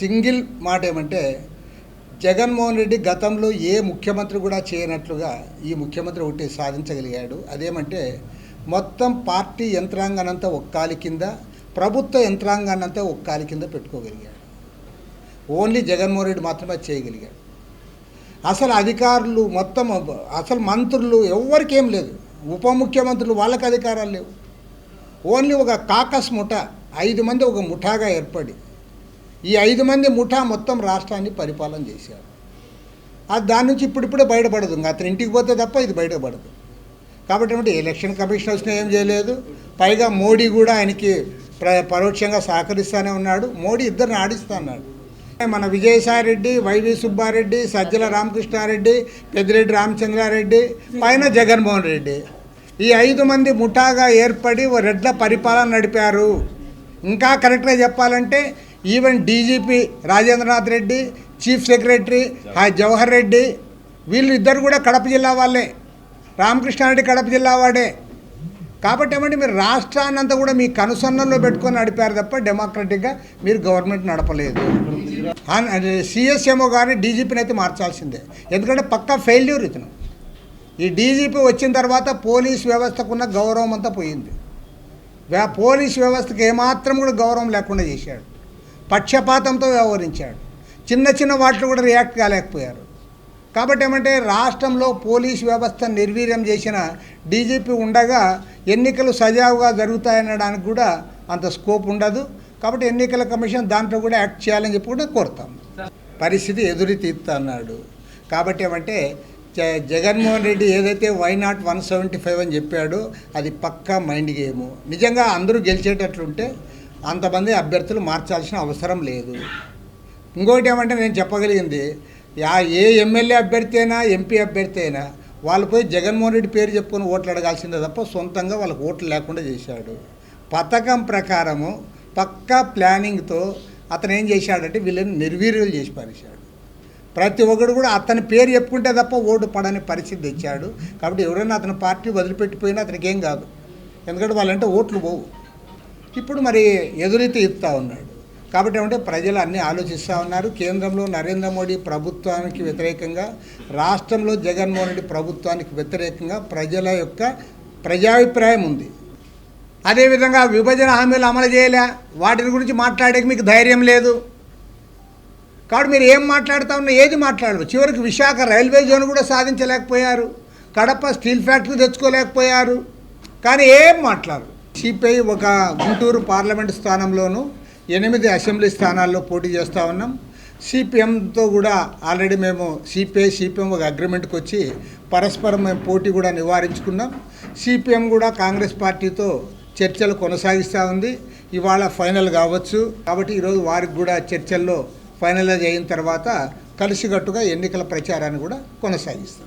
Single మాట ఏమంటే జగన్మోహన్ రెడ్డి గతంలో ఏ ముఖ్యమంత్రి కూడా చేయనట్లుగా ఈ ముఖ్యమంత్రి ఒకటి సాధించగలిగాడు. అదేమంటే మొత్తం పార్టీ యంత్రాంగానంతా ఒక్కాలి కింద ప్రభుత్వ యంత్రాంగాన్నంతా ఒక్కాలి కింద పెట్టుకోగలిగాడు. ఓన్లీ జగన్మోహన్ రెడ్డి మాత్రమే చేయగలిగాడు. అసలు అధికారులు మొత్తం అసలు మంత్రులు ఎవ్వరికి ఏం లేదు. ఉప ముఖ్యమంత్రులు వాళ్ళకి అధికారాలు లేవు. ఓన్లీ ఒక కాకస్ ముఠా ఐదు మంది ఒక ముఠాగా ఏర్పడి ఈ ఐదు మంది ముఠా మొత్తం రాష్ట్రాన్ని పరిపాలన చేశారు. అది దాని నుంచి ఇప్పుడిప్పుడే బయటపడదు. ఇంకా అతని ఇంటికి పోతే తప్ప ఇది బయటపడదు. కాబట్టి ఏమిటి ఎలక్షన్ కమిషన్ వచ్చినా ఏం చేయలేదు. పైగా మోడీ కూడా ఆయనకి ప్ర పరోక్షంగా సహకరిస్తూనే ఉన్నాడు. మోడీ ఇద్దరిని ఆడిస్తున్నాడు మన విజయసాయి రెడ్డి వైవి సుబ్బారెడ్డి సజ్జల రామకృష్ణారెడ్డి పెద్దిరెడ్డి రామచంద్రారెడ్డి పైన జగన్మోహన్ రెడ్డి. ఈ ఐదు మంది ముఠాగా ఏర్పడి ఓ రెడ్ల పరిపాలన నడిపారు. ఇంకా కరెక్ట్గా చెప్పాలంటే even DGP Rajendranath Reddy chief secretary ఆ జవహర్ రెడ్డి వీళ్ళు ఇద్దరు కూడా కడప జిల్లా వాళ్ళే. రామకృష్ణారెడ్డి కడప జిల్లా వాడే. కాబట్టి ఏమంటే మీరు రాష్ట్రాన్ని అంతా కూడా మీ కనుసన్నల్లో పెట్టుకొని నడిపారు తప్ప డెమోక్రటిక్గా మీరు గవర్నమెంట్ నడపలేదు. సిఎస్ఎంఓ గారిని డీజీపీని అయితే మార్చాల్సిందే. ఎందుకంటే పక్కా ఫెయిల్యూర్ ఇతను. ఈ డీజీపీ వచ్చిన తర్వాత పోలీస్ వ్యవస్థకున్న గౌరవం అంతా పోయింది. పోలీస్ వ్యవస్థకు ఏమాత్రం కూడా గౌరవం లేకుండా చేశాడు. పక్షపాతంతో వ్యవహరించాడు. చిన్న చిన్న వాటిలో కూడా రియాక్ట్ కాలేకపోయారు. కాబట్టి ఏమంటే రాష్ట్రంలో పోలీస్ వ్యవస్థ నిర్వీర్యం చేసిన డీజీపీ ఉండగా ఎన్నికలు సజావుగా జరుగుతాయనడానికి కూడా అంత స్కోప్ ఉండదు. కాబట్టి ఎన్నికల కమిషన్ దాంట్లో కూడా యాక్ట్ చేయాలని చెప్పి కూడా కోరుతాం. పరిస్థితి ఎదురు తీస్తా అన్నాడు. కాబట్టి ఏమంటే జ- జగన్మోహన్ రెడ్డి ఏదైతే why not one seventy five అని చెప్పాడో అది పక్కా మైండ్ గేము. నిజంగా అందరూ గెలిచేటట్లుంటే అంతమంది అభ్యర్థులు మార్చాల్సిన అవసరం లేదు. ఇంకోటి ఏమంటే నేను చెప్పగలిగింది యా ఏ ఎమ్మెల్యే అభ్యర్థి అయినా ఎంపీ అభ్యర్థి అయినా వాళ్ళు పోయి జగన్మోహన్ రెడ్డి పేరు చెప్పుకొని ఓట్లు అడగాల్సిందే తప్ప సొంతంగా వాళ్ళకి ఓట్లు లేకుండా చేశాడు. పథకం ప్రకారము పక్కా ప్లానింగ్తో అతను ఏం చేశాడంటే వీళ్ళని నిర్వీర్యులు చేసి పారేశాడు. ప్రతి ఒక్కడు కూడా అతని పేరు చెప్పుకుంటే తప్ప ఓటు పడని పరిస్థితి తెచ్చాడు. కాబట్టి ఎవరైనా అతని పార్టీ వదిలిపెట్టిపోయినా అతనికి ఏం కాదు. ఎందుకంటే వాళ్ళంటే ఓట్లు పోవు. ఇప్పుడు మరి ఎదురైతే ఇస్తా ఉన్నాడు. కాబట్టి ఏమంటే ప్రజలు అన్నీ ఆలోచిస్తూ ఉన్నారు. కేంద్రంలో నరేంద్ర మోడీ ప్రభుత్వానికి వ్యతిరేకంగా రాష్ట్రంలో జగన్మోహన్ రెడ్డి ప్రభుత్వానికి వ్యతిరేకంగా ప్రజల యొక్క ప్రజాభిప్రాయం ఉంది. అదేవిధంగా విభజన హామీలు అమలు చేయలే. వాటిని గురించి మాట్లాడేకి మీకు ధైర్యం లేదు. కాబట్టి మీరు ఏం మాట్లాడుతూ ఉన్నా ఏది మాట్లాడరు. చివరికి విశాఖ రైల్వే జోన్ కూడా సాధించలేకపోయారు. కడప స్టీల్ ఫ్యాక్టరీ తెచ్చుకోలేకపోయారు. కానీ ఏం మాట్లాడరు. సిపిఐ ఒక గుంటూరు పార్లమెంట్ స్థానంలోనూ ఎనిమిది అసెంబ్లీ స్థానాల్లో పోటీ చేస్తూ ఉన్నాం. సిపిఎంతో కూడా ఆల్రెడీ మేము సిపిఐ సిపిఎం ఒక అగ్రిమెంట్కి వచ్చి పరస్పరం మేము పోటీ కూడా నివారించుకున్నాం. సిపిఎం కూడా కాంగ్రెస్ పార్టీతో చర్చలు కొనసాగిస్తూ ఉంది. ఇవాళ ఫైనల్ కావచ్చు. కాబట్టి ఈరోజు వారికి కూడా చర్చల్లో ఫైనలైజ్ అయిన తర్వాత కలిసికట్టుగా ఎన్నికల ప్రచారాన్ని కూడా కొనసాగిస్తాం.